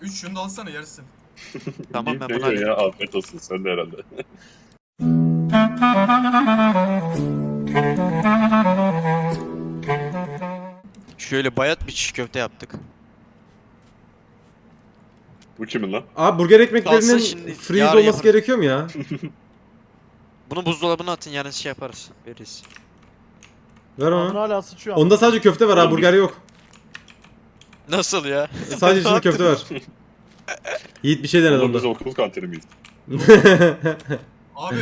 3 şunu da alsana yersin. Tamam ben bunu ya afiyet olsun sen de herhalde. Şöyle bayat bir çiğ köfte yaptık. Bu kimin lan? Abi burger ekmeklerinin Kalsın şimdi, freeze yarın olması yaparım. gerekiyor mu ya? Bunu buzdolabına atın yarın şey yaparız. Veririz. Ver Adın onu. hala sıçıyor ama. Onda sadece köfte var Oğlum, burger yok. Nasıl ya? Sadece içinde köfte var. Yiğit bir şey denedi Oğlum biz onda. okul kantini miyiz? Abi.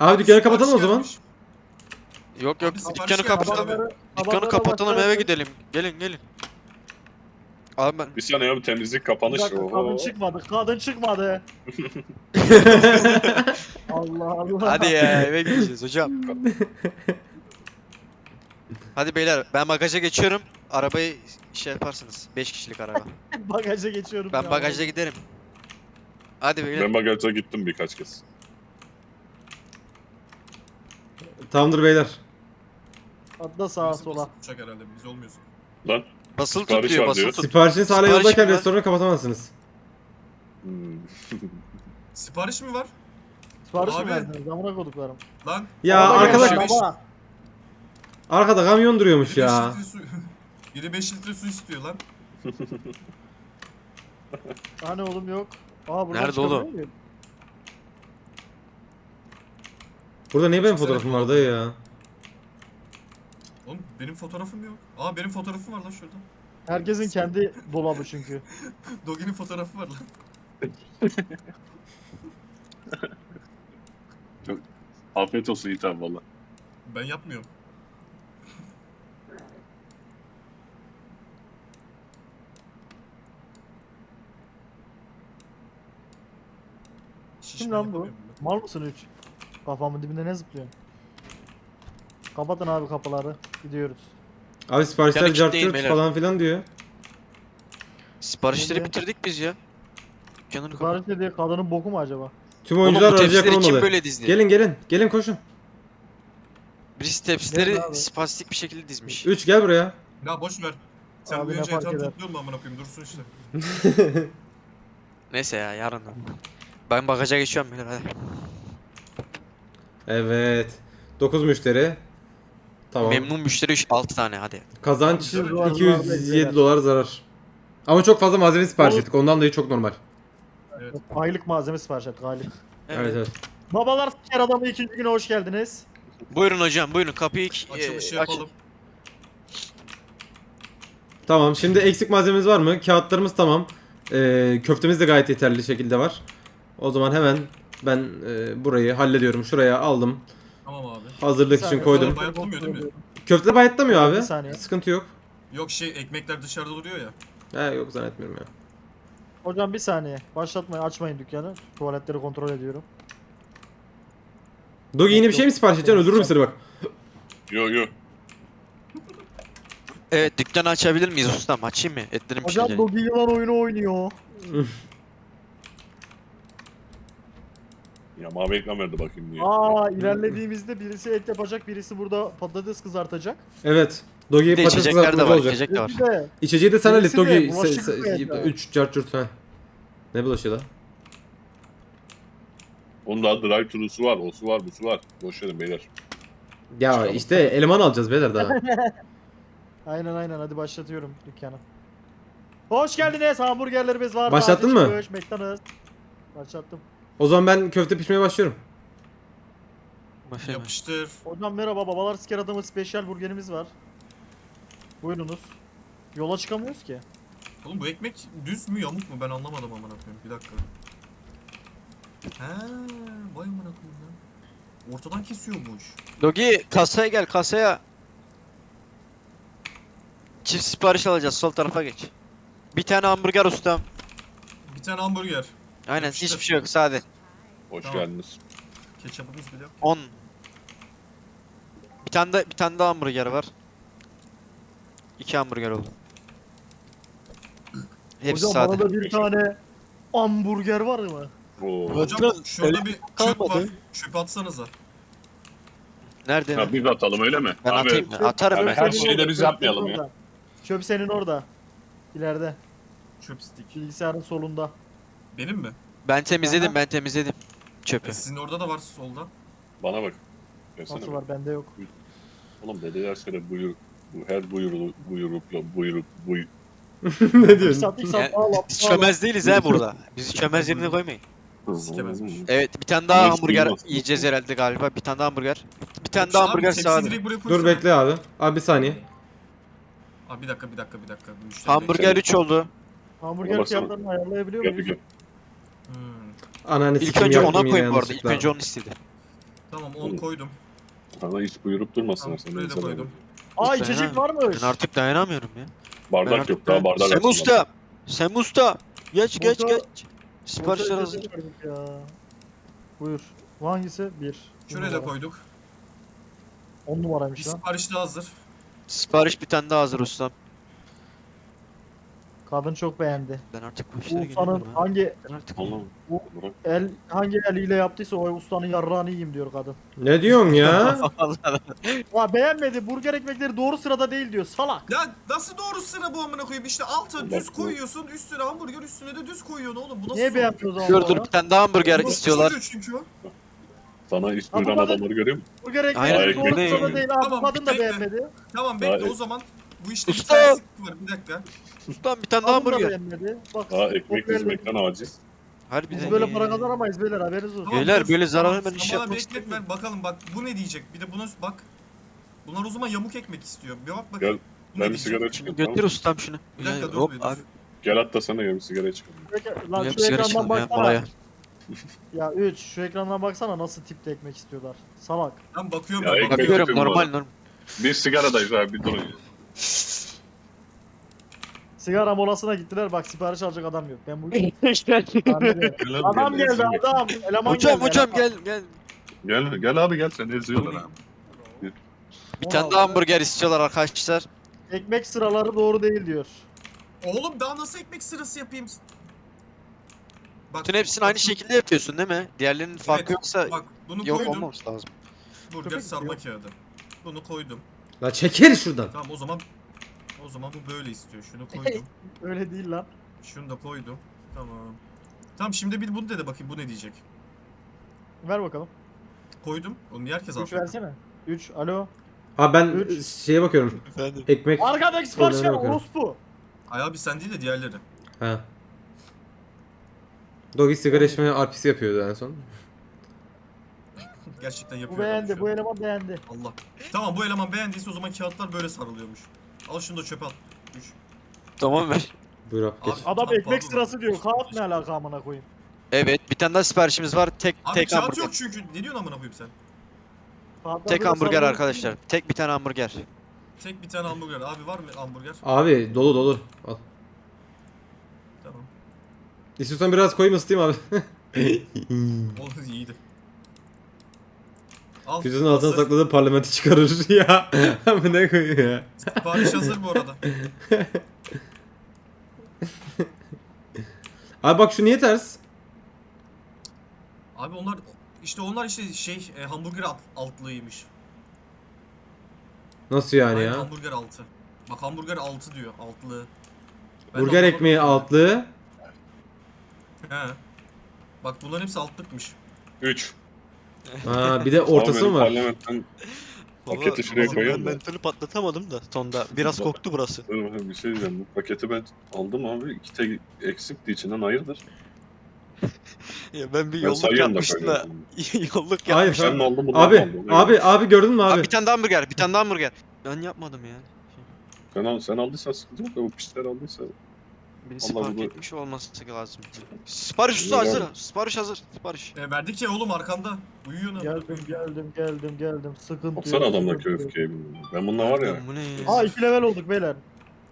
Abi dükkanı kapatalım o zaman. Yok yok Abi dükkanı kapatalım. Dükkanı kapatalım eve gidelim. Gelin gelin. Abi ben Bir saniye abi temizlik Bir kapanış. dakika, kadın çıkmadı. Kadın çıkmadı. Allah Allah. hadi ya eve gideceğiz hocam. Hadi beyler ben bagaja geçiyorum. Arabayı şey yaparsınız. 5 kişilik araba. Bagaja geçiyorum. Ben ya. bagajda giderim. Hadi beyler. Ben bagaja gittim birkaç kez. Tamamdır beyler. Atla sağa Birisi sola. basıp Uçak herhalde biz olmuyorsun. Lan. Basılı Sipariş tut diyor var basılı diyor. tut. Siparişiniz hala Sipariş yoldayken mi var? restoranı kapatamazsınız. Hmm. Sipariş mi var? Sipariş mi Abi. verdiniz? Amına koduklarım. Lan. Ya Baba arkada arkada kamyon duruyormuş ya. Beş litre su... Biri 5 litre su istiyor lan. Hani oğlum yok. Aa buradan Nerede oğlum? muyum? Burada niye benim fotoğrafım var dayı ya? Oğlum benim fotoğrafım yok. Aa benim fotoğrafım var lan şurada. Herkesin kendi dolabı çünkü. Dogi'nin fotoğrafı var lan. Afiyet olsun abi valla. Ben yapmıyorum. Kim lan bu? Mal mısın üç? Kafamın dibinde ne zıplıyorsun? Kapatın abi kapıları. Gidiyoruz. Abi siparişler beyler. falan filan diyor. Siparişleri bitirdik biz ya. Dükkanını kapat. Sipariş ne diye kadının boku mu acaba? Tüm Oğlum oyuncular bu aracı yakın tepsileri kim olmalı. böyle dizdi? Gelin gelin. Gelin koşun. Birisi tepsileri spastik bir şekilde dizmiş. 3 gel buraya. Ya boş ver. Sen Abi bu ne önce fark topluyor mu amına koyayım dursun işte. Neyse ya yarın. Ben bagaja geçiyorum beyler hadi. Evet. 9 müşteri. Tamam. Memnun müşteri 6 tane hadi. Kazanç İki dolar 207 zarar dolar zarar. Ama çok fazla malzeme sipariş Oğlum. ettik. Ondan dolayı çok normal. Evet. Aylık malzeme sipariş ettik aylık. Evet evet. Babalar siker adamı ikinci güne hoş geldiniz. Buyurun hocam buyurun kapıyı e, Açılışı aç. yapalım. Tamam şimdi eksik malzememiz var mı? Kağıtlarımız tamam. Ee, köftemiz de gayet yeterli şekilde var. O zaman hemen ben e, burayı hallediyorum. Şuraya aldım. Tamam abi. Hazırlık için koydum. Sonra bayatlamıyor değil mi? Köfte bayatlamıyor abi. Bir saniye. Sıkıntı yok. Yok şey ekmekler dışarıda duruyor ya. He yok zannetmiyorum ya. Hocam bir saniye. Başlatmayın açmayın dükkanı. Tuvaletleri kontrol ediyorum. Dogi yeni bir şey mi sipariş edeceksin? Öldürürüm seni bak. Yo yo. Evet dükkanı açabilir miyiz ustam? Açayım mı? Etlerim Hocam pişecek. Dogi yılan oyunu oynuyor. Ya mavi ekran verdi bakayım diye. Aa ilerlediğimizde birisi et yapacak, birisi burada patates kızartacak. Evet. Dogi Bir de patates içecekler de kızartması var. olacak. içecek de var. De İçeceği de sen hallet Birisi de Dogi. bulaşık yıkayacak. 3 çart çurt ha. Ne bulaşığı lan? Onun daha drive thru'su var, o su var, bu su var. Boş verin beyler. Ya Çıkalım. işte eleman alacağız beyler daha. Aynen aynen hadi başlatıyorum dükkanı. Hoş geldiniz hamburgerlerimiz var. Başlattın mı? McDonald's. Başlattım. O zaman ben köfte pişmeye başlıyorum. Başlayalım. Yapıştır. Hocam merhaba babalar siker adamı spesyal burgerimiz var. Buyurunuz. Yola çıkamıyoruz ki. Oğlum bu ekmek düz mü yamuk mu ben anlamadım amına koyayım. Bir dakika. He, vay amına koyayım lan. Ortadan kesiyormuş. Dogi kasaya gel kasaya. Çift sipariş alacağız sol tarafa geç. Bir tane hamburger ustam. Bir tane hamburger. Aynen Yapıştır. hiçbir şey yok sade. Hoş Tamam. geldiniz. Ketçapımız bile yok. 10. Bir tane de bir tane daha hamburger var. İki hamburger oldu. Hepsi Hocam sade. bana da bir tane hamburger var mı? Oo. Hocam şurada bir çöp var. kalmadı. Çöp atsanıza. Nerede? Ha, biz atalım öyle mi? Ben Abi, atayım. Atarım Abi ben. her senin şeyi de orada, biz çöp yapmayalım senin ya. orada. Çöp senin orada. İleride. Chopstick. Bilgisayarın solunda. Benim mi? Ben temizledim Aha. ben temizledim. Çöpü. E, sizin orada da var solda. Bana bak. Nasıl bak. var bende yok. Oğlum dediler sana buyur. Bu, her buyurulu, buyrukla buyruk buy. ne diyorsun? ağla. Biz çömez değiliz ha burada. Bizi çömez yerine koymayın. Sikemezmiş. Evet bir tane daha Ama hiç hamburger duymaz. yiyeceğiz herhalde galiba. Bir tane daha hamburger. Bir tane Abi, daha hamburger tepsiyi sağ direkt buraya Dur koysana. bekle abi. Abi bir saniye. Abi bir dakika bir dakika bir dakika. Müşteri Hamburger 3 oldu. Hamburger Baksana. fiyatlarını ayarlayabiliyor Gel muyuz? gel. Hmm. Ananı İlk önce yaptım ona yine koyun bu arada. İlk yanlışlıkla. önce onu istedi. Tamam. 10 koydum. Sana hiç buyurup durmasınlar. Tamam, Sen buraya da koydum. Aa Usta içecek ya. varmış. Ben artık dayanamıyorum ya. Ben Bardak artık yok daha bardak Sem açsınlar. Usta. Sem Usta. Geç geç Orta- geç. Siparişler hazır. içecek Ya. Buyur. Bu hangisi? Bir. Şuraya da koyduk. 10 Bir numaraymış lan. sipariş de hazır. Sipariş bir tane daha hazır ustam. Kadın çok beğendi. Ben artık bu işlere ustanın ha. hangi Ben artık Oğlum. Bu- Bırak. el hangi eliyle yaptıysa o ustanın yarrağını yiyeyim diyor kadın. Ne diyorsun ya? Ya beğenmedi. Burger ekmekleri doğru sırada değil diyor. Salak. Ya nasıl doğru sıra bu amına koyayım? İşte altı Allah düz koyuyorsun, üstüne hamburger, üstüne de düz koyuyorsun oğlum. Bu nasıl Niye beğenmiyor o zaman? Dur dur bir tane daha hamburger Bu istiyorlar. çocuğu Çünkü o. Sana iş Ama buyuran bana- adamları görüyor musun? Burger Aynen, ekmekleri doğru sırada değil abi. Tamam, kadın da bekle. beğenmedi. Tamam bekle Hayır. o zaman. Bu işte bir Usta! terslik var. Bir dakika. Ustam bir tane daha Kadın da hamburger. beğenmedi. Bak. Daha ekmek dizmekten aciz. Harbiden Biz böyle ya. para kazanamayız beyler haberiniz olsun. Tamam, Beyler, böyle zarar Tamam, hemen iş bana yapmak bir istemiyorum. ver bakalım bak bu ne diyecek. Bir de buna bak. Bunlar o zaman yamuk ekmek istiyor. Bir bak bakayım. Gel, Bu ne Ben bir diyecek? sigara çıkayım. tamam Götür mı? ustam şunu. Bir dakika, dur hop bir dur. abi. Gel hatta sana yarım sigara çıkalım. Peki, Lan Yap şu sigara ekrandan çıkalım ya baksana. Ya 3 şu ekrandan baksana nasıl tipte ekmek istiyorlar. Salak. Ben bakıyorum. Ya ben ekmek- bakıyorum. Bakıyorum normal normal. Biz sigaradayız abi bir durun. Sigara molasına gittiler bak sipariş alacak adam yok. Ben bugün Gel adam gel, geldi gel. adam. Eleman Hocam geldi, hocam eleman. gel gel. Gel, gel abi gel sen eziyorlar abi. Bir tane daha hamburger istiyorlar arkadaşlar. Ekmek sıraları doğru değil diyor. Oğlum daha nasıl ekmek sırası yapayım? Bak, Bütün hepsini aynı şekilde yapıyorsun değil mi? Diğerlerinin farkı Evet, yoksa Bak bunu yok koydum. olmaması lazım. Burger sarma kağıdı. Bunu koydum. La çekil şuradan. Tamam o zaman o zaman bu böyle istiyor. Şunu koydum. Öyle değil lan. Şunu da koydum. Tamam. Tamam şimdi bir bunu de de bakayım bu ne diyecek. Ver bakalım. Koydum. Onu niye herkes 3 aldı? versene. 3 alo. Abi ben Üç. şeye bakıyorum. Efendim. Ekmek. Arkadaki sipariş ver Problemine bakıyorum. orospu. Ay abi sen değil de diğerleri. Ha. Dogi sigara içmeye arpisi yapıyordu en son. Gerçekten Bu yapıyor. adam beğendi şu bu an. eleman beğendi. Allah. Tamam bu eleman beğendiyse o zaman kağıtlar böyle sarılıyormuş. Al şunu da çöpe at. Üç. Tamam ver. Buyur abi geç. Abi- Adam Tamam, ekmek pardon. sırası diyor. Kağıt ne alaka amına koyayım. Evet bir tane daha siparişimiz var. Tek Abi tek kağıt hamburger. yok çünkü. Ne diyorsun amına koyayım sen? Kağıtlar Tek böyle hamburger sarılıyor. arkadaşlar. Tek bir tane hamburger. Tek bir tane hamburger. Abi var mı hamburger? Abi dolu dolu. Al. Tamam. İstiyorsan biraz koyayım ısıtayım abi. O iyiydi. Al. Füzünün altına hazır. sakladığı parlamenti çıkarır ya. Abi ne koyuyor ya. Sipariş hazır bu arada. Abi bak şu niye ters? Abi onlar işte onlar işte şey e, hamburger alt, altlığıymış. Nasıl yani Aynen, ya? Hamburger altı. Bak hamburger altı diyor altlığı. Ben Burger anlamadım ekmeği ya. altlığı. He. Bak bunların hepsi altlıkmış. 3. Ha bir de ortası mı var? Parlamentten Paketi şuraya Baba, koyalım Ben da. mentörü patlatamadım da sonda. Biraz koktu burası. Dur bakayım bir şey diyeceğim. Bu paketi ben aldım abi. İki tek eksikti içinden hayırdır? Ya ben bir Ben yolluk sayıyorum da yapmıştım da. koyuyorum. yolluk Hayır, yapmıştım. Sen mi aldın bundan mı Abi abi abi gördün mü Abi. abi? bir tane daha hamburger, bir tane daha hamburger. Ben yapmadım ya. Sen, al, sen aldıysan sıkıntı yok da bu pisler aldıysa. Birisi Allah fark bu- etmiş olması lazım. Sipariş usta hazır. Sipariş hazır. Sipariş. E, verdik ya oğlum arkanda. Uyuyor ne? Geldim geldim geldim geldim. Sıkıntı Baksana yok, adamdaki sıkıntı yok. öfkeyi. Ben bununla var ya. Bu ne ya? Aa 2 level olduk beyler.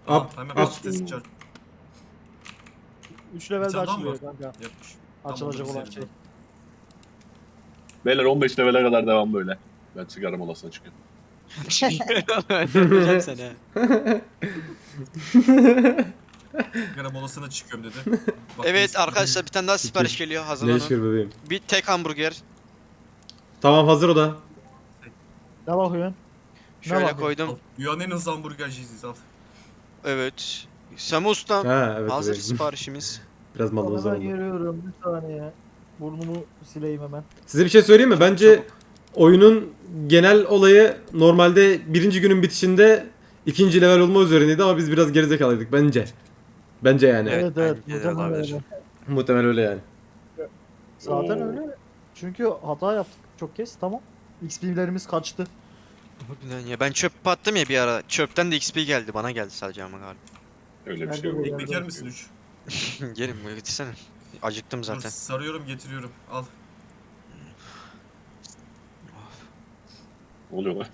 Al, Up, hemen patates çar 3 level de tane daha mı açılıyor kanka. yapmış. Açılacak olan şey. seride. Beyler 15 level'e kadar devam böyle. Ben sigara molasına çıkıyorum. Yapacağım seni ha. Sigara molasına çıkıyorum dedi. Bak, Evet arkadaşlar bir tane daha sipariş geliyor hazırlanın. Değişir bebeğim. Bir tek hamburger. Tamam hazır o da. Ne bakıyorsun? Şöyle bakayım? koydum. Dünyanın en hızlı hamburgercisiyiz al. Evet. Sami Ustam. Ha evet. Hazır evet. siparişimiz. Biraz malımız Hemen oldu. geliyorum bir saniye. Burnumu sileyim hemen. Size bir şey söyleyeyim mi? Bence oyunun genel olayı normalde birinci günün bitişinde ikinci level olma üzerineydi ama biz biraz gerizekalıydık bence. Bence yani. Evet, Evet evet. bence de muhtemelen olabilir. öyle. Muhtemelen öyle yani. Zaten öyle. Çünkü hata yaptık çok kez tamam. XP'lerimiz kaçtı. Harbiden ya ben çöp attım ya bir ara. Çöpten de XP geldi. Bana geldi sadece ama galiba. Öyle bir şey bu yok. Ekmek yer misin 3? Gelin buraya getirsene. Acıktım zaten. Sarıyorum getiriyorum. Al. Ne oluyor lan?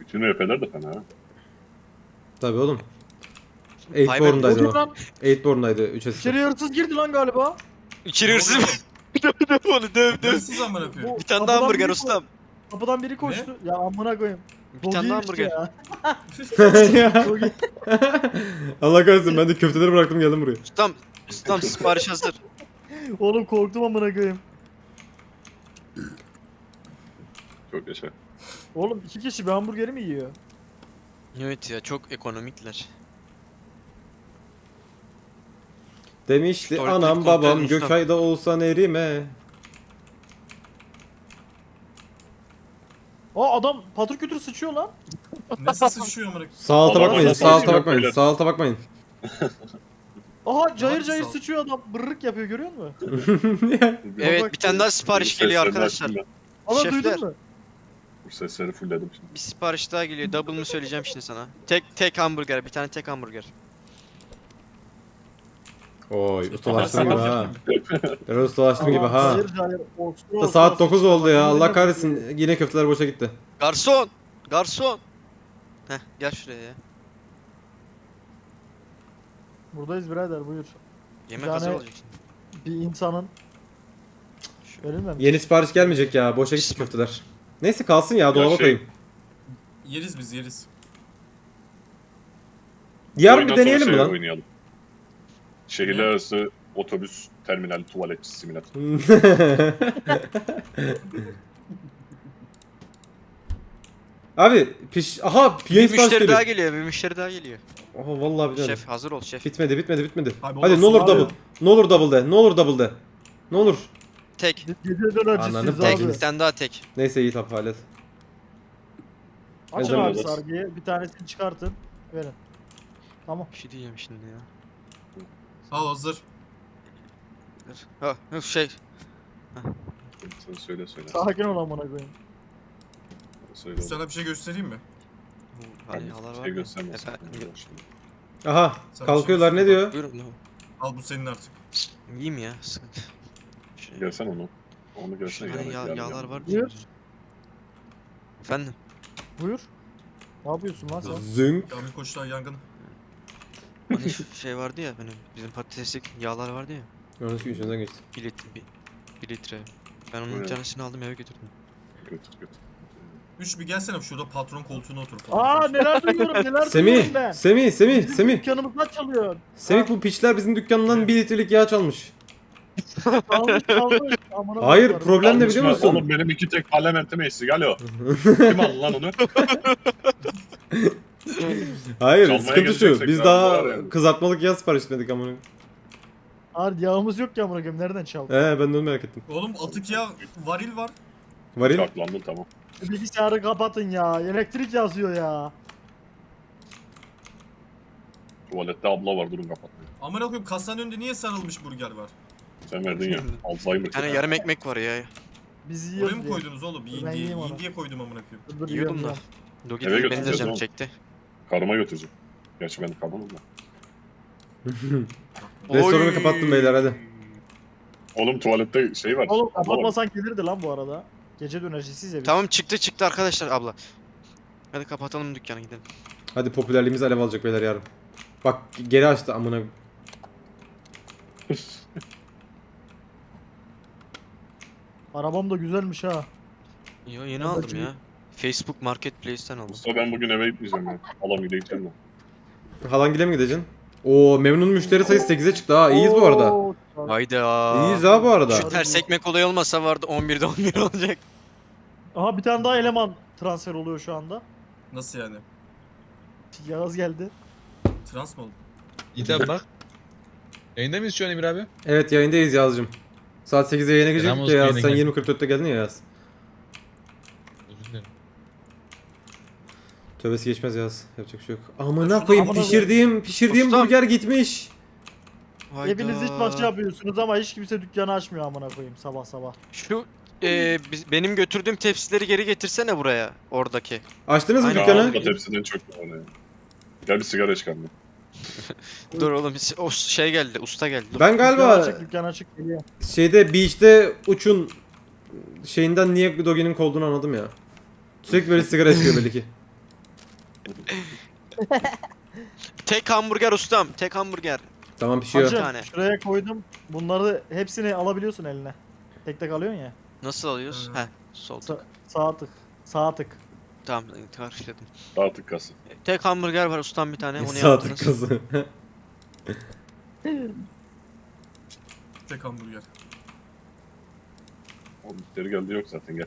Bütün RP'ler de fena ha. Tabii oğlum. Hayvan- 8born'daydı Oluyor o. lan. 8born'daydı 3 asist. İçeri hırsız girdi lan galiba. İçeri hırsız mı? döv döv onu döv döv. Hırsız amına koyayım. Bir tane daha kapıdan hamburger biri ustam. Kapıdan biri koştu. Ya amına koyayım. Bir tane daha hamburger. Allah kahretsin ben de köfteleri bıraktım geldim buraya. Ustam. Ustam sipariş hazır. Oğlum korktum amına koyayım. Çok yaşa. Oğlum iki kişi bir hamburgeri mi yiyor? Evet ya çok ekonomikler. Demişti Tuvaletleri anam babam usta. Gökay'da olsan erime. Aa adam patır kütür sıçıyor lan. Nasıl sıçıyor amına koyayım? Sağ alta bakmayın, sağ alta bakmayın, sağ alta bakmayın. Aha cayır cayır sağ sıçıyor adam. Bırrık yapıyor görüyor musun? Evet bir tane daha sipariş geliyor arkadaşlar. Şefler. duydun mu? Bu sesleri fullledim şimdi. Bir sipariş daha geliyor. Double mı söyleyeceğim şimdi sana. Tek tek hamburger, bir tane tek hamburger. Oy ustalaştım gibi ha. Biraz ustalaştım gibi ha. Cayır ostura Da ostura saat 9 sıçıyor. oldu ya. Allah kahretsin. Yine köfteler boşa gitti. Garson! Garson! Heh gel şuraya ya. Buradayız birader buyur. Yemek Yani- hazır olacak şimdi. Bir insanın Şu- verilmemiş. Yeni sipariş gelmeyecek ya. Boşa gitti köfteler. Neyse kalsın ya dolaba şey- koyayım. Yeriz biz yeriz. Yarın bir Oyundan sonra deneyelim mi şey lan? Oynayalım. Şehirler arası otobüs terminal tuvalet simülatör. Abi piş... Aha Bir sipariş müşteri daha geliyor. geliyor, bir müşteri daha geliyor. Aha vallahi bilemedim. Şef hazır ol şef. Bitmedi bitmedi bitmedi. Abi Hadi ne olur abi. double. Ne olur double de. Ne olur double de. Ne olur. Tek. Geceden acısıyız Tek. abi. Bir tane daha tek. Neyse iyi tap halet. Açın abi olmaz? sargıyı. Bir tanesini çıkartın. Verin. Tamam. Bir şey diyeceğim şimdi ya. Al hazır. Ha, şey. Sen söyle söyle. Sakin ol amına koyayım. Söyle. oğlum. Sana bir şey göstereyim mi? Bu hani halar var Şey mı? göstermez. Efendim, Aha Sen kalkıyorlar bir ne şey diyor? Buyurun. ne o? Al bu senin artık. Yiyeyim ya. Sıkıntı. Şey, Gelsen onu. Onu şu hani yağ, yağlar var Buyur. diyor. Efendim. Buyur. Ne yapıyorsun lan sen? Zünk. Kamil Koçlar yangın. Hani şu şey vardı ya benim bizim patateslik yağlar vardı ya. Yanlış yüzünden geçti. Bir litre, bir, bir litre. Ben onun bir Buyurun. tanesini aldım eve götürdüm. Götür götür. Üç bir gelsene şurada patron koltuğuna otur. falan. Aa neler duyuyorum neler Semih, duyuyorum ben. Semih, Semih, Bizim Semih. Dükkanımızdan çalıyor. Semih bu piçler bizim dükkandan 1 litrelik yağ çalmış. Çalmış çalmış. Amına Hayır koyarım. problem ne biliyor musun? Oğlum benim iki tek parlamento meclisi. Alo. Kim aldı lan onu? Hayır Çalmaya sıkıntı şu. geleceksek Biz daha var yani. kızartmalık yağ sipariş etmedik ama. Hayır yağımız yok ki amına koyayım. Nereden çaldın? He ben de onu merak ettim. Oğlum atık ya varil var. Varil. Çaklandım tamam. Şu Bilgisayarı kapatın ya. Elektrik yazıyor ya. Tuvalette abla var durun kapatmayın. Amına koyayım kasanın önünde niye sarılmış burger var? Sen verdin ya. Alzheimer. Bir tane yarım ekmek var ya. Biz Oraya yiyoruz mı diye. koydunuz oğlum? Yiyin Ben diye, yiyeyim yiyin onu. diye koydum amına koyayım. Dur, Yiyordum da. ya. Dogi Eve benim de götüreceğiz canım oğlum. çekti. Karıma götüreceğim. Gerçi ben kalmam da. Restoranı kapattım beyler hadi. Oğlum tuvalette şey var. Oğlum kapatmasan gelirdi lan bu arada. Gece dönercisiyiz ya biz. Tamam çıktı çıktı arkadaşlar abla. Hadi kapatalım dükkanı gidelim. Hadi popülerliğimiz alev alacak beyler yarın. Bak geri açtı amına. Arabam da güzelmiş ha. Yo yeni aldım ya. Facebook Marketplace'ten aldım. Usta ben bugün eve gitmeyeceğim ya. Halam gideceğim ben. Halangile mi gideceksin? Oo memnun müşteri sayısı 8'e çıktı ha. İyiyiz bu arada. Hayda. İyiyiz ha bu arada. Şu ters ekmek olayı olmasa vardı 11'de 11 olacak. Aha bir tane daha eleman transfer oluyor şu anda. Nasıl yani? Yağız geldi. Trans mı oldu? Abi bak. Yayında mıyız şu an Emir abi? Evet yayındayız Yaz'cım. Saat 8'e yayına girecektik olsun, ya Yaz. yayına Sen geldim. 20.44'te geldin ya Yaz. Özür dilerim. Tövbesi geçmez Yaz. Yapacak bir şey yok. Amına koyayım amına pişirdiğim pişirdiğim Ustam. burger gitmiş. Hepiniz iç başı yapıyorsunuz ama hiç kimse dükkanı açmıyor amına koyayım sabah sabah. Şu e, biz- benim götürdüğüm tepsileri geri getirsene buraya oradaki. Açtınız mı Aynen. dükkanı? Aa, hepsinden çok var ya. Gel bir sigara çıkarma. Dur oğlum o şey geldi usta geldi. Dur. Ben Dükkan galiba açık dükkan açık geliyor. şeyde beach'te uçun şeyinden niye Dogi'nin kolduğunu anladım ya. Sürekli böyle sigara içiyor belli ki. Tek hamburger ustam. Tek hamburger. Tamam pişiyor. Hacı tane. şuraya koydum. Bunları hepsini alabiliyorsun eline. Tek tek alıyorsun ya. Nasıl alıyoruz? Heh sol tık. Sa- sağ tık. Sağ tık. Tamam karıştırdım. Artık kası. Tek hamburger var ustam bir tane. Onu Saat yaptınız. kızı. Tek hamburger. O müşteri geldi yok zaten gel.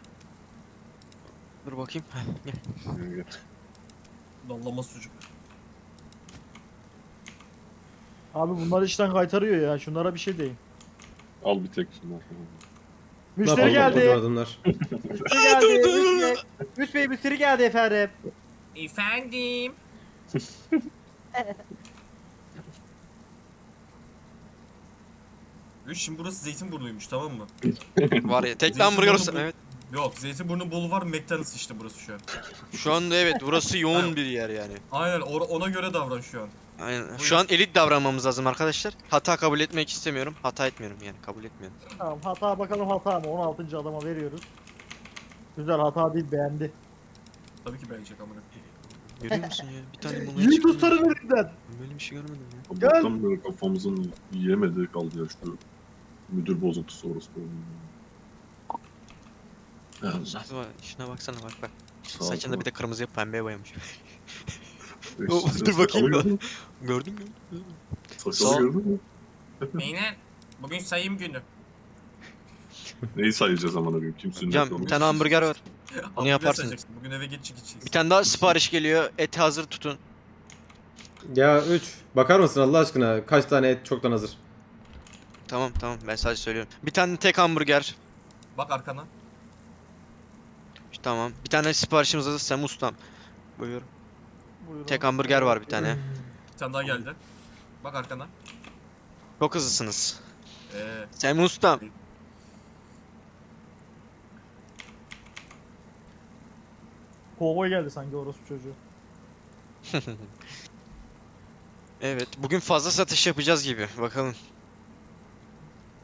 Dur bakayım. Heh, gel. Gel, gel. Dallama sucuk. Abi bunlar işten kaytarıyor ya. Şunlara bir şey deyin. Al bir tek şundan. Müşteri geldi. adamlar. Müşteri geldi. Üç Bey. Üç Bey müşteri geldi efendim. Efendim. Üç şimdi burası Zeytinburnu'ymuş tamam mı? Var ya tek Zeytin hamburger bu- Evet. Yok Zeytinburnu Bulvar McDonald's işte burası şu an. Şu anda evet burası yoğun bir yer yani. Aynen or- ona göre davran şu an. Aynen. Şu an elit davranmamız lazım arkadaşlar. Hata kabul etmek istemiyorum. Hata etmiyorum yani kabul etmiyorum. Tamam hata bakalım hata mı? 16. adama veriyoruz. Güzel hata değil beğendi. Tabii ki beğenecek amına. Görüyor musun ya? Bir tane bunu Yiğit ustarın elinden. Böyle bir şey görmedim ya. Gel. Tam böyle kafamızın yiyemediği kaldı ya şu müdür bozuntusu orası. Ya, Şuna bak- Şuna baksana bak bak. sağ ol, Saçında bir de kırmızıya pembeye boyamış. dur bakayım ben. gördün mü? Sağ ol. gördün mü? Beyler bugün sayım günü. Neyi sayacağız amına koyayım? Kim sünnet Hocam bir olmuş? tane hamburger var. Hamburger yaparsın. sayacaksın. Bugün eve geç gideceğiz. Bir tane daha sipariş geliyor. Eti hazır tutun. Ya 3. Bakar mısın Allah aşkına? Kaç tane et çoktan hazır. Tamam tamam ben sadece söylüyorum. Bir tane tek hamburger. Bak arkana. Tamam. Bir tane siparişimiz hazır. Sem ustam. Buyurun. Buyurun. Tek hamburger var bir tane. Bir tane daha geldi. Bak arkana. Çok hızlısınız. Ee, Sem ustam. Kovboy geldi sanki orospu çocuğu. Evet. Bugün fazla satış yapacağız gibi. Bakalım.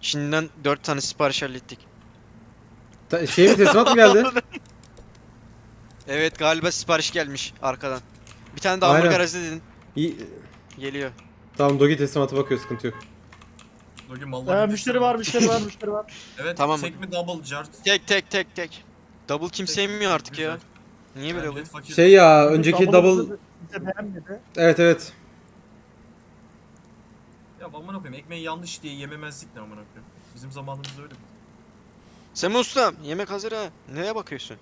Şimdiden 4 tane sipariş hallettik. Ta- şey mi teslimat mı geldi? Evet galiba sipariş gelmiş arkadan. Bir tane daha Aynen. hamburger hazır dedin. İyi. Geliyor. Tamam Dogi teslimata bakıyor sıkıntı yok. bugün mallar. Ee, müşteri var müşteri var müşteri var. Evet Tamam. tek mi double jart? Tek tek tek tek. Double kim Tek. sevmiyor artık ya. Güzel. Niye böyle oluyor? fakir. Şey ya önceki double bize beğenmedi. evet evet. Ya amına koyayım ekmeği yanlış diye yememezlik ne amına koyayım. Bizim zamanımızda öyle. Semi ustam yemek hazır ha. Neye bakıyorsun?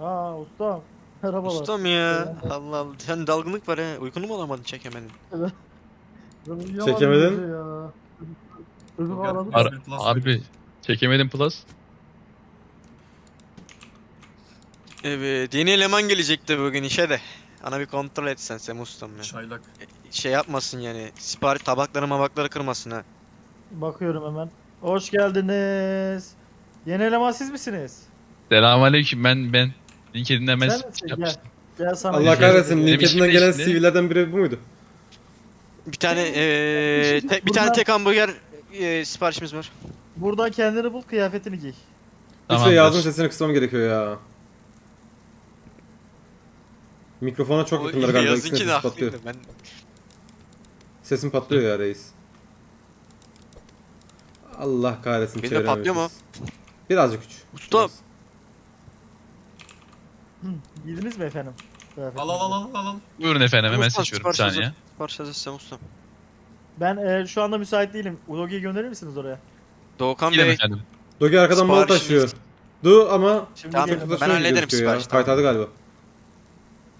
Aa ustam. Merhabalar. Ustam ya. Allah Allah. Sen dalgınlık var ha. Uykunu mu alamadın çekemedin? Yalan Çekemedin. ya. Aradı. Ar- abi çekemedim plus. Evet. Yeni eleman gelecekti bugün işe de. Ana bir kontrol etsen Semi ustam ya. Çaylak. Şey yapmasın yani. Sipariş tabakları mabakları kırmasın ha. Bakıyorum hemen. Hoş geldiniz. Yeni eleman siz misiniz? Selamünaleyküm ben ben Sen misin? Gel. yapmıştım. Gel sana. Allah Demiş- kahretsin LinkedIn'den ki gelen işte- CV'lerden biri bu muydu? Bir tane eee tek, bir tane tek hamburger eee, siparişimiz var. Buradan kendini bul kıyafetini giy. Tamamdır. yazın sesini kısmam gerekiyor ya. Mikrofona çok yakınlar galiba yazın ikisinin sesi patlıyor. Ben Sesim patlıyor ya reis. Allah kahretsin Benim de patlıyor mu? Birazcık üç. Ustam. Hı, Giydiniz mi efendim? Al al al al al. Buyurun efendim hemen Ustam, seçiyorum bir sipariş saniye. hazır. Sipariş hazır Semi ustam. Ben e, şu anda müsait değilim. Udogi'yi gönderir misiniz oraya? Doğukan Gidelim Bey. efendim. Dogi arkadan mal Siparişiniz- taşıyor. Du ama Şimdi Tamam, gelin. ben hallederim ya. siparişi, tamam. Kaytardı galiba.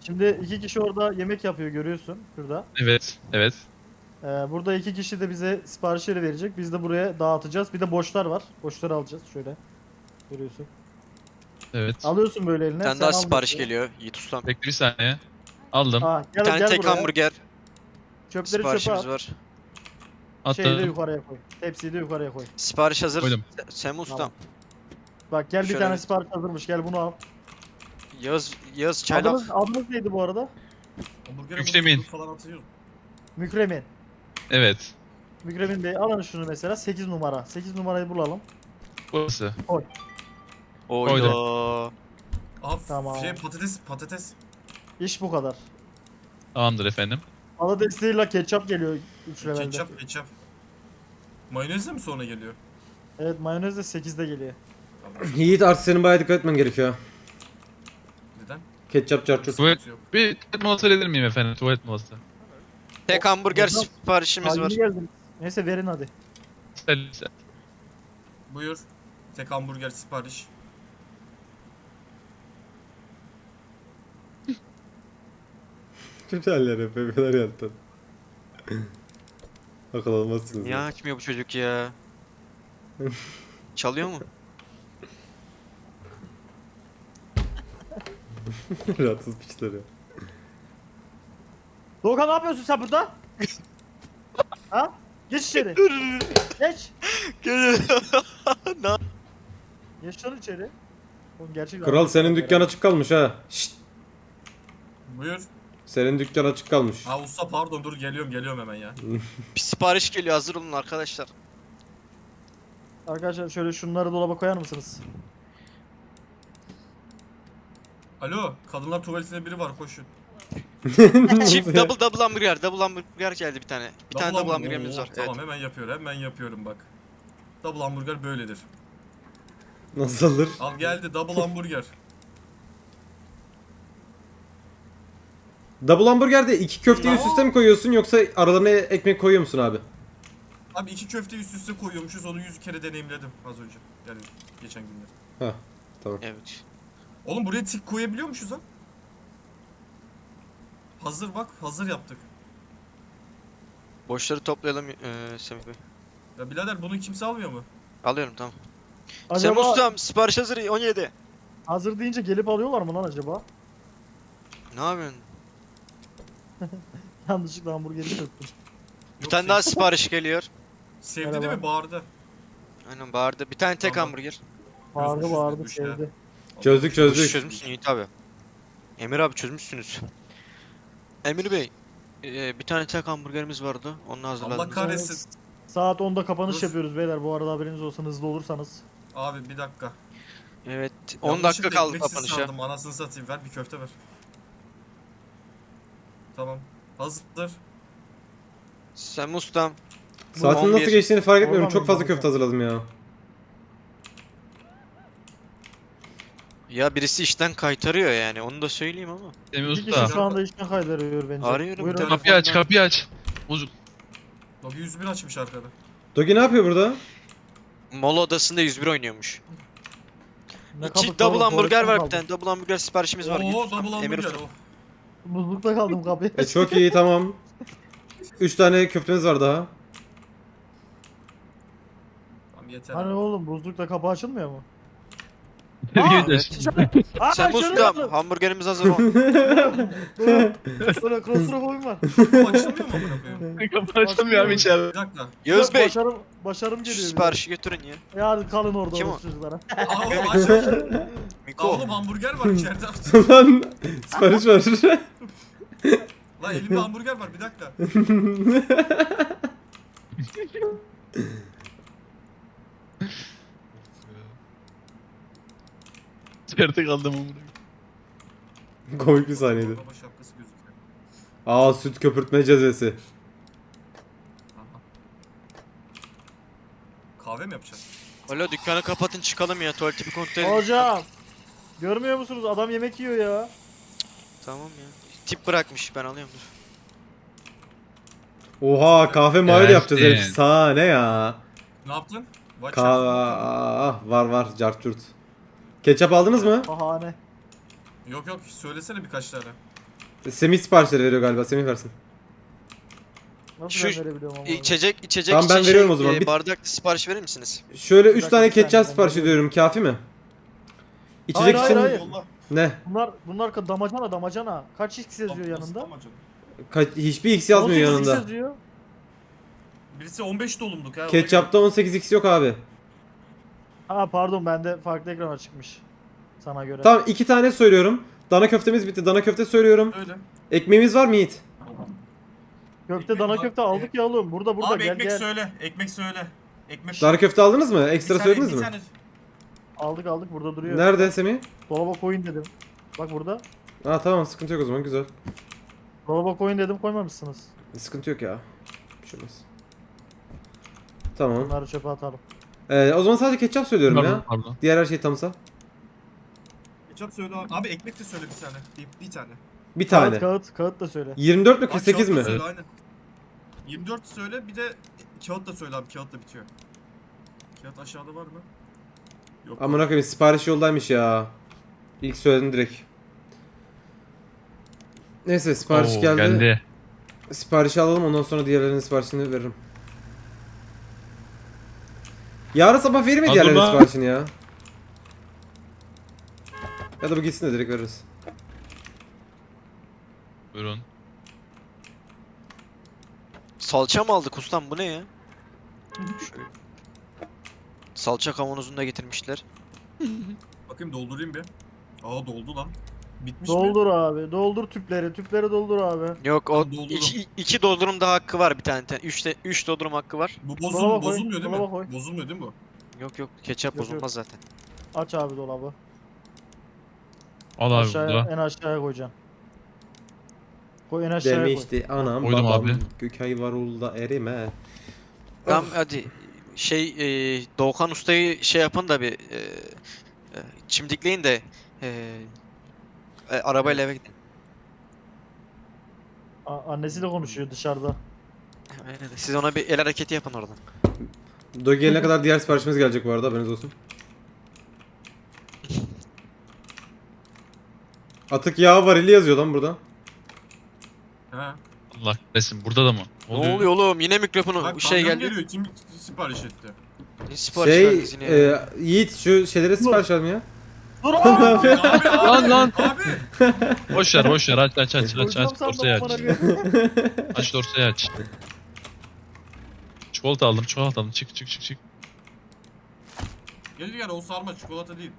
Şimdi iki kişi orada yemek yapıyor görüyorsun şurada. Evet evet. Ee, burada iki kişi de bize siparişleri verecek. Biz de buraya dağıtacağız. Bir de boşlar var. Boşları alacağız şöyle. Görüyorsun. Evet. Alıyorsun böyle eline. Bir tane sen daha al sipariş boşları. geliyor. Yiğit Ustam. Bekle bir saniye. Aldım. Aa, Bir gel, tane gel tek buraya. hamburger Çöpleri çöpe siparişimiz at. var. Şeyi de Attım. yukarıya koy. Tepsiyi de yukarıya koy. Sipariş hazır. Koydum. Sem Ustam. Tamam. Bak gel bir Şöyle tane bir- sipariş hazırmış. Gel bunu al. Yağız, Yağız çaylak. Adınız, adınız neydi bu arada? Hamburgere Yüklemeyin. bunu falan atıyoruz. Mükremin. Evet. Mükremin Bey alın şunu mesela 8 numara. 8 numarayı bulalım. Burası. Oyda. Aha Tamam. şey patates patates. İş bu kadar. Tamamdır efendim. Patates değil la ketçap geliyor 3 levelde. Ketçap ketçap. Mayonezle mi sonra geliyor? Evet mayonez de 8'de geliyor. Yiğit artık senin bayağı dikkat etmen gerekiyor. Neden? Ketçap çarçur. Sıkıntı yok. Bir tuvalet molası alabilir miyim efendim? Tuvalet molası. Tek hamburger Hocam, siparişimiz var. geldim. Neyse verin hadi. İster ister. Buyur. Tek hamburger sipariş. Güzeller hep bebeler yaptın. Akıl olmazsınız. Niye açmıyor bu çocuk ya? Çalıyor mu? Rahatsız piçleri. Doğukan ne yapıyorsun sen burada? ha? Geç içeri. Geç. ne? Geç lan içeri. Oğlum gerçekten. Kral senin dükkan açık kalmış ha. Şşt. Buyur. Senin dükkan açık kalmış. Ha usta pardon dur geliyorum geliyorum hemen ya. Bir sipariş geliyor hazır olun arkadaşlar. Arkadaşlar şöyle şunları dolaba koyar mısınız? Alo kadınlar tuvaletinde biri var koşun. Çift double double hamburger, double hamburger geldi bir tane. Bir tane double hamburger. hamburgerimiz var. Tamam Evet. hemen yapıyorum hemen yapıyorum bak. Double hamburger böyledir. Nasıldır? Al geldi double hamburger. Double hamburgerde iki köfteyi üst üste mi koyuyorsun yoksa aralarına ekmek koyuyor musun abi? Abi iki köfte üst üste koyuyormuşuz onu yüz kere deneyimledim az önce. Yani geçen günler. Evet. Oğlum buraya tik koyabiliyormuşuz ha. Hazır bak hazır yaptık. Boşları toplayalım eee Semih Bey. Ya birader bunu kimse almıyor mu? Alıyorum tamam. Acaba Semih Ustam sipariş hazır 17. hazır deyince gelip alıyorlar mı lan acaba? Ne yapıyorsun? Yanlışlıkla hamburgeri söktüm. Bir tane daha sipariş geliyor. Sevdi değil Merhaba. mi? Bağırdı. Aynen bağırdı. Bir tane tek Tamam. hamburger. Bağırdı bağırdı sevdi. Çözdük Bu işi çözdük. çözmüşsün Yiğit abi. Emir abi çözmüşsünüz. Emir Bey. eee, bir tane tek hamburgerimiz vardı. Onu hazırladım. Allah kahretsin. Saat 10'da kapanış Dur. yapıyoruz beyler bu arada haberiniz olsun hızlı olursanız. Abi bir dakika. Evet. 10 Yanlışlıkla dakika kaldı ekmeksiz kapanışa. Anasını satayım ver bir köfte ver. Tamam. Hazır. Semih Ustam. Saatin 11. nasıl geçtiğini fark etmiyorum. Oradan Çok mı fazla köfte hazırladım ya. Ya birisi işten kaytarıyor yani. Onu da söyleyeyim ama. Semih Usta. şu anda işten kaydırıyor bence. Arıyorum, Buyurun. telefon- Kapıyı aç kapıyı aç. Bozuk. Bak 101 açmış arkada. Dogi ne yapıyor burada? Mola odasında 101 oynuyormuş. Ne İki kapı double hamburger var bir tane. Double hamburger siparişimiz var. Oo double Emir hamburger. Buzlukta kaldım kapıya. E çok iyi tamam. 3 tane köftemiz var daha. Tamam yeter. Hani oğlum buzlukta kapı açılmıyor mu? Aa, Sen şöyle Ustam hamburgerimiz hazır ol. Dur. Böyle klostrofobim var. Bu açılmıyor mu amına koyayım? Kapı açılmıyor abi içeride. Bir dakika. Yağız Bey. Başarım, başarım Şu geliyor. de. siparişi götürün ya. Ya hadi kalın orada Kim o o? çocuklara. Aa oğlum aç aç. Aa, Miko. oğlum hamburger var içeride. Lan sipariş var. Lan elimde hamburger var bir dakika. İçeride kaldım amına. Komik bir sahneydi. Baba şapkası gözüküyor. Aa süt köpürtme. Aha. Kahve mi yapacağız? Alo dükkanı kapatın çıkalım ya. Tuvaleti bir kontrol edin. Hocam. Görmüyor musunuz? Adam yemek yiyor ya. Tamam ya. Tip bırakmış ben alıyorum dur. Oha kahve mavi de yapacağız evet. efsane ya. Ne yaptın? Watch Kahve out. ah, var var carçurt. Ketçap aldınız mı? Bahane. Yok yok söylesene birkaç tane. Semih siparişleri veriyor galiba. Semih versin. Nasıl Şu- ben verebiliyorum ama? İçecek, içecek Tamam, ben için veriyorum şey, o zaman. e, Bir- bardak sipariş verir misiniz? Şöyle 3 dakika, tane bir saniye, ketçap ben sipariş ediyorum. Kafi mi? Hayır, İçecek hayır, için hayır. Allah. ne? Bunlar bunlar ka- damacana damacana. Kaç x yazıyor yanında? Ka- hiçbir X yazmıyor 18x yanında. yazıyor. Birisi 15 dolumluk ha. ona Ketçapta 18X yok abi. Ha pardon bende farklı ekrana çıkmış. Sana göre. Tamam iki tane söylüyorum. Dana köftemiz bitti. Dana köfte söylüyorum. Öyle. Ekmeğimiz var mı Yiğit? Köfte Ekmek dana var. köfte aldık ya oğlum. Burada burada Abi gel ekmek gel. söyle. Ekmek söyle. Ekmek. Dana köfte aldınız mı? Bir Ekstra tane- söylediniz bir mi? tane- Aldık aldık burada duruyor. Nerede Semih? Dolaba koyun dedim. Bak burada. Aa tamam sıkıntı yok o zaman güzel. Dolaba koyun dedim koymamışsınız. Sıkıntı yok ya. Bir şey olmaz. Tamam. Bunları çöpe atalım. Ee, o zaman sadece ketçap söylüyorum Pardon, ya. pardon. Diğer her şey tamsa. Ketçap söyle abi. Abi ekmek de söyle bir tane. Bir, bir tane. Bir Kağıt tane. kağıt kağıt da söyle. 24 mi Abi 48 kağıt da mi? Söyle, aynen. 24 söyle bir de kağıt da söyle abi. Kağıt da bitiyor. Kağıt aşağıda var mı? Yok. Amına koyayım sipariş yoldaymış ya. İlk söyledim direkt. Neyse sipariş Oo, geldi. geldi. Siparişi alalım ondan sonra diğerlerinin siparişini veririm. Yarın sabah verir mi ulan. siparişini ya? Ya da bu gitsin de direkt veririz. Buyurun. Salça mı aldık ustam bu ne ya? Şöyle. Salça kavanozunu da getirmişler. Bakayım doldurayım bir. Aa doldu lan. Bitmiş Doldur abi. Doldur tüpleri. Tüpleri doldur abi. Yok o Ben doldururum. iki, iki doldurum daha hakkı var bir tane. Üçte, üç doldurum hakkı var. mi? Bu Dolaba bozul, koy, bozulmuyor değil dolaba mi? koy. Bozulmuyor değil mi bu? Yok yok ketçap yok. bozulmaz zaten. Aç abi dolabı. Al abi Aşağıya, burada. en aşağıya koyacaksın. Koy en aşağıya koy. Demişti anam Koydum babam abi. Gökay Varul'da erime. Tamam hadi şey e, Doğukan Usta'yı şey yapın da bir e, e, çimdikleyin de e, e, arabayla eve gidin. A- annesiyle konuşuyor dışarıda. Aynen. Siz ona bir el hareketi yapın oradan. Dogi gelene kadar diğer siparişimiz gelecek bu arada haberiniz olsun. Atık yağı varili yazıyor lan burada. He. Allah kahretsin. Burada da mı? Ne oluyor oğlum? Yine mikrofonu Bak şey geldi. geliyor. Kim sipariş etti? Ne sipariş Şey, verdiniz yine ya? e, Yiğit şu şeylere sipariş verdim ya. Dur Abi, abi! abi, Lan, lan. Abi. Boş ver boş ver aç aç aç aç aç sandım dorsayı aç. Aç dorsayı aç. Çikolata aldım çikolata aldım çık çık çık çık. Gel gel o sarma çikolata değil.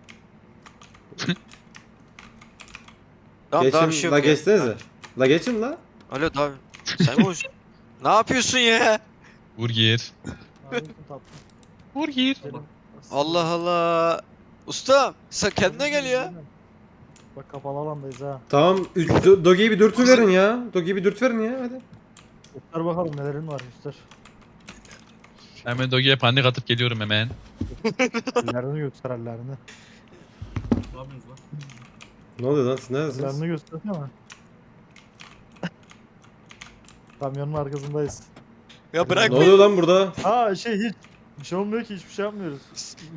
Tamam daha bir Geçin, şey la yok ya. geçsenize. La geçin la. Alo daha sen boş. ne yapıyorsun ya? Burger. Abi, tatlı. Burger. Benim- Allah Allah. Usta sen kendine gel ya. Bak kapalı alandayız ha. Tamam, üç, Do- bir dürtü verin ya. Dogi'ye bir dürtü verin ya hadi. Göster bakalım nelerin var göster. Hemen Dogi'ye panik atıp geliyorum hemen. Ellerini göster ellerini. Ne yapıyorsunuz lan? Ne oluyor lan siz neredesiniz? Ellerini göstersene. Kamyonun arkasındayız. Ya bırak Ne oluyor lan burada? Ha şey hiç bir şey olmuyor ki hiçbir şey yapmıyoruz.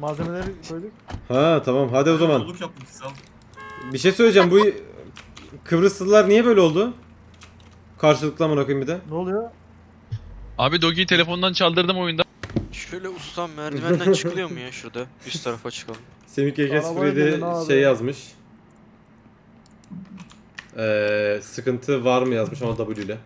Malzemeleri koyduk. Ha tamam hadi o zaman. Yolluk yaptık siz al. Bir şey söyleyeceğim bu Kıbrıslılar niye böyle oldu? Karşılıklı amına koyayım bir de. Ne oluyor? Abi Dogi'yi telefondan çaldırdım oyunda. Şöyle ustam merdivenden çıkılıyor mu ya şurada? Üst tarafa çıkalım. Semih Arabaya gelin abi. şey yazmış. Ee, sıkıntı var mı yazmış ama W ile.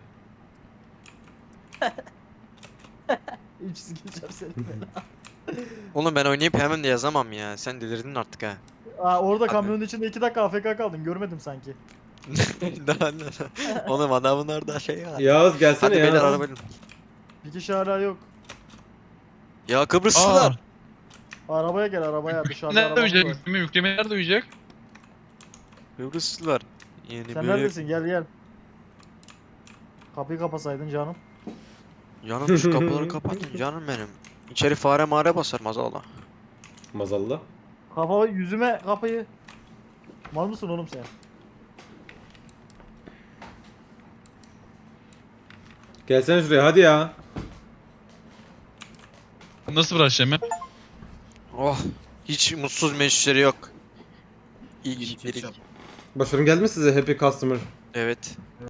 İç geçer seni. Oğlum ben oynayıp hemen de yazamam ya. Sen delirdin artık ha. Aa orada Hadi. kamyonun içinde 2 dakika AFK kaldın görmedim sanki. Daha ne? Oğlum adamın orada şey var. Yağız gelsene Hadi beyler ya. arabayla. Bir kişi hala yok. Ya Kıbrıslılar. Arabaya gel arabaya dışarıda Nerede uyuyacak? var. Yükleme yükleme nerede uyuyacak? Kıbrıslılar. Yani Sen böyle neredesin gel gel. Kapıyı kapasaydın canım. Yanım şu kapıları kapatın canım benim. İçeri fare mare basar mazallah. Mazallah. Kapa yüzüme kapıyı. Mal mısın oğlum sen? Gelsene şuraya hadi ya. Nasıl bırakacağım ya? Oh. Hiç mutsuz meclisleri yok. İyi ilk. Başarım geldi mi size Happy Customer? Evet.